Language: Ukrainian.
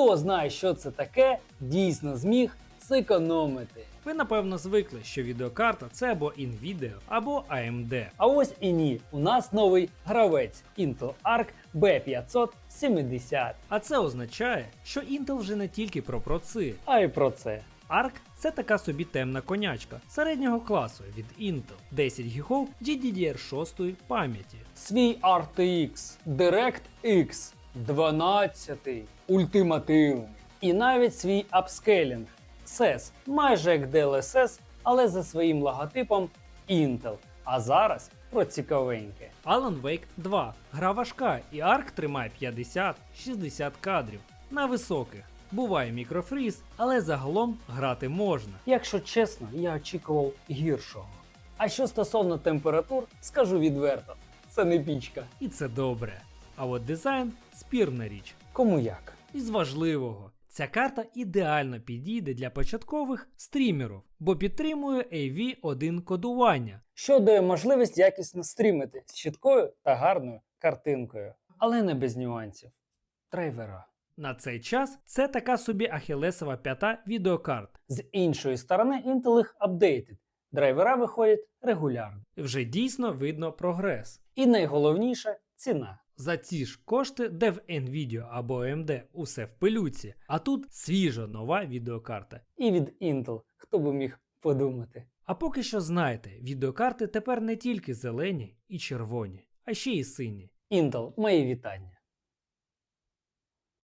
хто знає, що це таке, дійсно зміг зекономити. Ви напевно звикли, що відеокарта це або Nvidia, або AMD. А ось і ні, у нас новий гравець Intel Arc B570. А це означає, що Intel вже не тільки про проци. А й про це. Arc це така собі темна конячка середнього класу від Intel, 10 ГБ GDDR6 пам'яті. Свій RTX DirectX 12 ультимативний. І навіть свій апскейлінг SES, майже як DLSS, але за своїм логотипом Intel. А зараз про цікавеньке. Alan Wake 2. Гра важка, і Arc тримає 50-60 кадрів на високих. Буває мікрофріз, але загалом грати можна. Якщо чесно, я очікував гіршого. А що стосовно температур, скажу відверто, це не пічка. І це добре. А от дизайн спірна річ. Кому як? Із важливого, ця карта ідеально підійде для початкових стрімерів, бо підтримує AV1 кодування. що дає можливість якісно стрімити з чіткою та гарною картинкою, але не без нюансів. Драйвера. На цей час це така собі ахілесова п'ята відеокарт. З іншої сторони, Intel їх апдейтед. Драйвера виходять регулярно. Вже дійсно видно прогрес. І найголовніше ціна. За ці ж кошти, де в Nvidia або AMD усе в пилюці, а тут свіжа нова відеокарта. І від Intel, хто би міг подумати. А поки що знайте, відеокарти тепер не тільки зелені і червоні, а ще й сині. Intel, мої вітання.